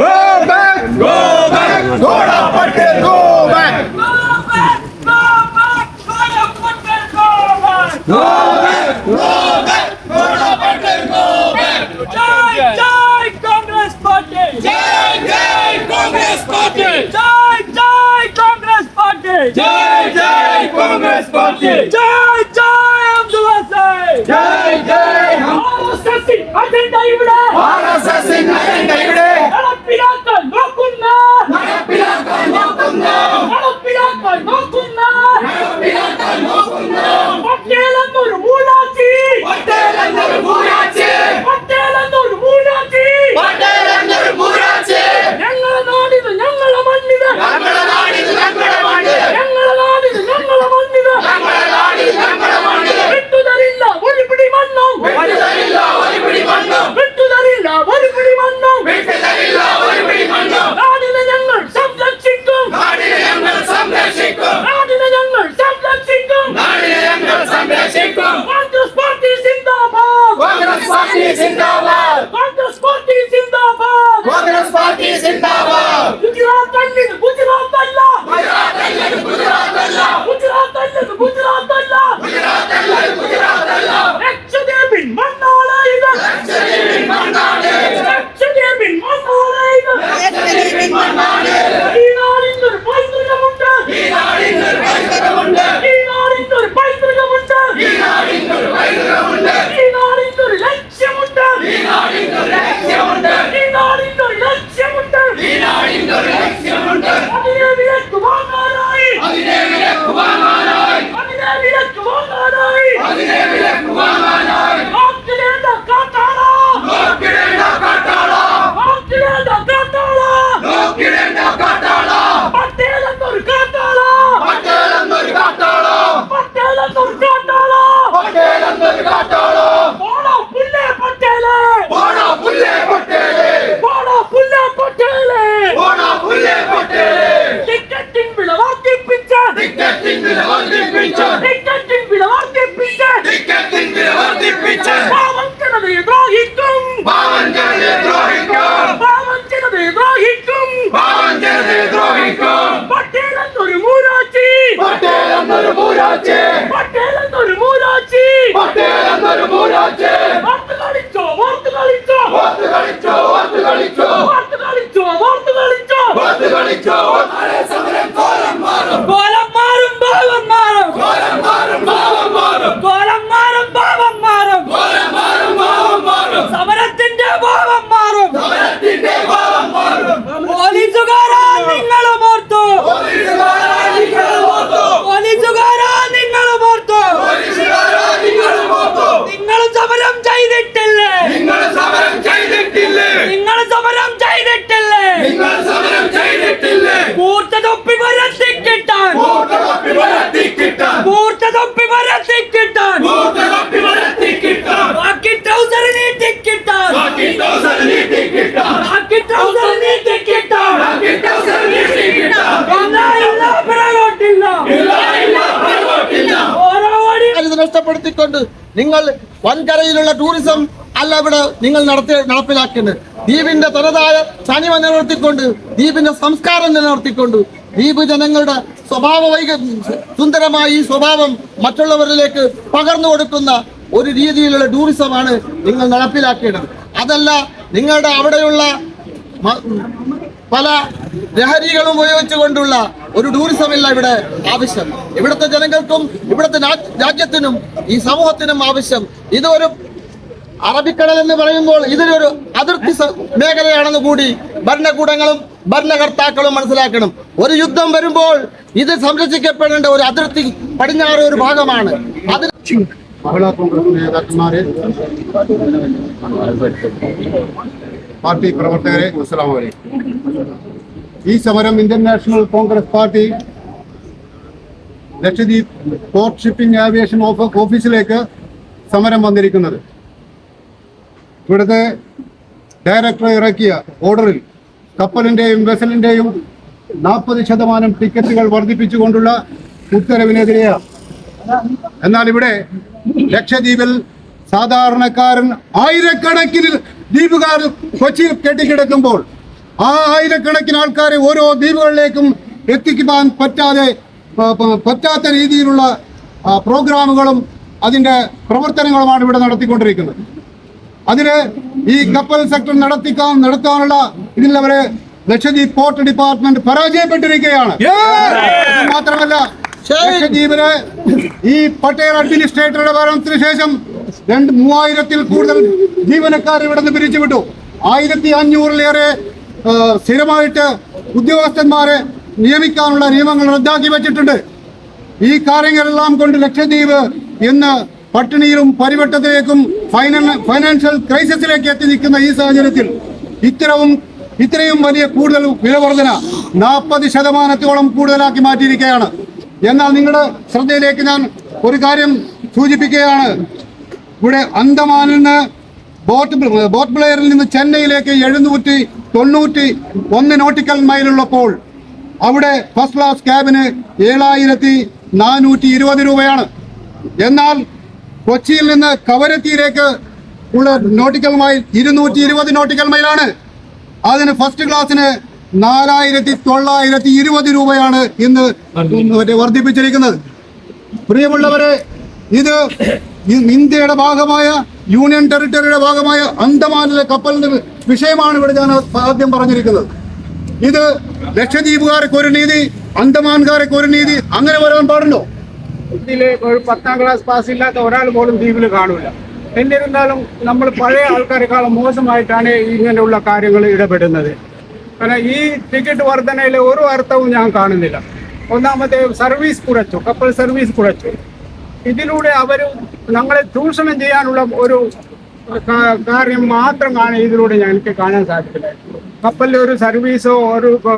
Go back! Go back! Ghoda Patel! Go back! Go back! Go back! Ghoda Patel! Go back! Go back! Go back! Ghoda Patel! Go back! Jai Jai Congress Party! Jai Jai Congress Party! Jai Jai Congress Party! Jai Jai Congress Party! Jai Jai Abdullah Sai! Jai Jai! Oh, Sassi! Agenda Ibra! മൂരാച്ചി. Patel എന്നൊരു മൂരാച്ചി. പട്ടേൽ എന്നൊരു മൂരാച്ചി. സമരം ചെയ്തിട്ടില്ലേ? കൂർത്ത തൊപ്പി വരത്തിക്കിട്ടാൻ കൂട്ടുകപ്പി വളർത്തിക്കിട്ടാൻ കൂർത്ത തൊപ്പി വരത്തിക്കിട്ടാൻ കൂട്ടുകപ്പി വളർത്തിക്കിട്ടാൻ ബാക്കി trouser നീട്ടിക്കിട്ടാൻ ബാക്കി ടൗസർ നീട്ടിക്കിട്ടാൻ ബാക്കി ട്രൗസർ നീട്ടിക്കിട്ടാൻ ബാക്കി ടൗസർ നീട്ടിക്കിട്ടാൻ ഇല്ല ഇല്ല പിറകോട്ടില്ല. ഇല്ല ഇല്ല പുറകോട്ടില്ല. ഓരോ നഷ്ടപ്പെടുത്തിക്കൊണ്ട് നിങ്ങൾ വൻകരയിലുള്ള ടൂറിസം അല്ല ഇവിടെ നിങ്ങൾ നടത്തി നടപ്പിലാക്കുന്നത് ദ്വീപിന്റെ തനതായ തനിമ നിലനിർത്തിക്കൊണ്ട് ദ്വീപിന്റെ സംസ്കാരം നിലനിർത്തിക്കൊണ്ട് ദ്വീപ് ജനങ്ങളുടെ സ്വഭാവ വൈക സുന്ദരമായ ഈ സ്വഭാവം മറ്റുള്ളവരിലേക്ക് പകർന്നു കൊടുക്കുന്ന ഒരു രീതിയിലുള്ള ടൂറിസമാണ് നിങ്ങൾ നടപ്പിലാക്കേണ്ടത്. അതല്ല നിങ്ങളുടെ അവിടെയുള്ള പല ലഹരികളും ഉപയോഗിച്ചുകൊണ്ടുള്ള ഒരു ടൂറിസം ഇല്ല ഇവിടെ ആവശ്യം. ഇവിടുത്തെ ജനങ്ങൾക്കും ഇവിടുത്തെ രാജ്യത്തിനും ഈ സമൂഹത്തിനും ആവശ്യം. ഇതൊരു അറബിക്കടൽ എന്ന് പറയുമ്പോൾ ഇതിലൊരു അതിർത്തി മേഖലയാണെന്ന് കൂടി ഭരണകൂടങ്ങളും ഭരണകർത്താക്കളും മനസ്സിലാക്കണം. ഒരു യുദ്ധം വരുമ്പോൾ ഇത് സംരക്ഷിക്കപ്പെടേണ്ട ഒരു അതിർത്തി പടിഞ്ഞാറ് ഒരു ഭാഗമാണ്. അതിൽ മഹിളാ കോൺഗ്രസ് നേതാക്കന്മാരെ പാർട്ടി പ്രവർത്തകരെ അലൈക്കും. ഈ സമരം Indian National Congress party Lakshadweep port shipping aviation of ഓഫീസിലേക്ക് സമരം വന്നിരിക്കുന്നത്. ഇവിടുത്തെ ഡയറക്ടർ ഇറക്കിയ ഓർഡറിൽ കപ്പലിന്റെയും വെസലിന്റെയും നാൽപ്പത് ശതമാനം ടിക്കറ്റുകൾ വർദ്ധിപ്പിച്ചുകൊണ്ടുള്ള ഉത്തരവിനെതിരെയാണ് എന്നാൽ ഇവിടെ ലക്ഷദ്വീപിൽ സാധാരണക്കാരൻ ആയിരക്കണക്കിന് ദ്വീപുകാർ കൊച്ചിയിൽ കെട്ടിക്കിടക്കുമ്പോൾ ആ ആയിരക്കണക്കിന് ആൾക്കാരെ ഓരോ ദ്വീപുകളിലേക്കും എത്തിക്കുവാൻ പറ്റാതെ പറ്റാത്ത രീതിയിലുള്ള പ്രോഗ്രാമുകളും അതിന്റെ പ്രവർത്തനങ്ങളുമാണ് ഇവിടെ നടത്തിക്കൊണ്ടിരിക്കുന്നത്. അതിന് ഈ കപ്പൽ സെക്ടർ നടത്തിക്കാൻ നടത്താനുള്ള ഇതിലവരെ ലക്ഷദ്വീപ് പോർട്ട് ഡിപ്പാർട്ട്മെന്റ് പരാജയപ്പെട്ടിരിക്കുകയാണ്. ഇത് മാത്രമല്ല ലക്ഷദ്വീപിന് ഈ പട്ടേൽ അഡ്മിനിസ്ട്രേറ്ററുടെ ഭരണത്തിന് ശേഷം രണ്ട് മൂവായിരത്തിൽ കൂടുതൽ ജീവനക്കാർ ഇവിടെ നിന്ന് പിരിച്ചുവിട്ടു. ആയിരത്തി അഞ്ഞൂറിലേറെ സ്ഥിരമായിട്ട് ഉദ്യോഗസ്ഥന്മാരെ നിയമിക്കാനുള്ള നിയമങ്ങൾ റദ്ദാക്കി വെച്ചിട്ടുണ്ട്. ഈ കാര്യങ്ങളെല്ലാം കൊണ്ട് ലക്ഷദ്വീപ് ഇന്ന് പട്ടിണിയിലും പരിവട്ടത്തിലേക്കും ഫൈന- ഫൈനാൻഷ്യൽ ക്രൈസിസിലേക്ക് എത്തി നിൽക്കുന്ന ഈ സാഹചര്യത്തിൽ ഇത്തരവും ഇത്രയും വലിയ കൂടുതൽ വിലവർധന നാൽപ്പത് ശതമാനത്തോളം കൂടുതലാക്കി മാറ്റിയിരിക്കുകയാണ്. എന്നാൽ നിങ്ങളുടെ ശ്രദ്ധയിലേക്ക് ഞാൻ ഒരു കാര്യം സൂചിപ്പിക്കുകയാണ്. ഇവിടെ അന്തമാനിൽ നിന്ന് ബോട്ട് ബോട്ട് ബ്ലെയറിൽ നിന്ന് ചെന്നൈയിലേക്ക് എഴുന്നൂറ്റി തൊണ്ണൂറ്റി ഒന്ന് നോട്ടിക്കൽ മൈലുള്ളപ്പോൾ അവിടെ ഫസ്റ്റ് ക്ലാസ് ക്യാബിന് ഏഴായിരത്തി നാനൂറ്റി ഇരുപത് രൂപയാണ്. എന്നാൽ കൊച്ചിയിൽ നിന്ന് കവരത്തിയിലേക്ക് ഉള്ള നോട്ടിക്കൽ മൈൽ ഇരുന്നൂറ്റി ഇരുപത് നോട്ടിക്കൽ മൈലാണ് അതിന് ഫസ്റ്റ് ക്ലാസ്സിന് നാലായിരത്തി തൊള്ളായിരത്തി ഇരുപത് രൂപയാണ് ഇന്ന് വർദ്ധിപ്പിച്ചിരിക്കുന്നത്. പ്രിയമുള്ളവരെ ഇത് ഇന്ത്യയുടെ ഭാഗമായ യൂണിയൻ ടെറിട്ടറിയുടെ ഭാഗമായ അന്തമാനിലെ കപ്പലിന്റെ വിഷയമാണ് ഇവിടെ ഞാൻ ആദ്യം പറഞ്ഞിരിക്കുന്നത്. ഇത് ലക്ഷദ്വീപുകാർക്ക് ഒരു നീതി അന്തമാൻകാർക്ക് ഒരു നീതി അങ്ങനെ വരാൻ പാടുണ്ടോ? ഇതിൽ ഒരു പത്താം ക്ലാസ് പാസ് ഇല്ലാത്ത ഒരാൾ പോലും ദ്വീപിൽ കാണൂല. എന്നിരുന്നാലും നമ്മൾ പഴയ ആൾക്കാരെക്കാളും മോശമായിട്ടാണ് ഇങ്ങനെയുള്ള കാര്യങ്ങൾ ഇടപെടുന്നത്. കാരണം ഈ ടിക്കറ്റ് വർധനയിൽ ഒരു അർത്ഥവും ഞാൻ കാണുന്നില്ല. ഒന്നാമത്തെ സർവീസ് കുറച്ചു കപ്പൽ സർവീസ് കുറച്ചു. ഇതിലൂടെ അവർ ഞങ്ങളെ ചൂഷണം ചെയ്യാനുള്ള ഒരു കാര്യം മാത്രമാണ് ഇതിലൂടെ ഞങ്ങൾക്ക് കാണാൻ സാധിക്കില്ല കപ്പലിൽ ഒരു സർവീസോ ഒരു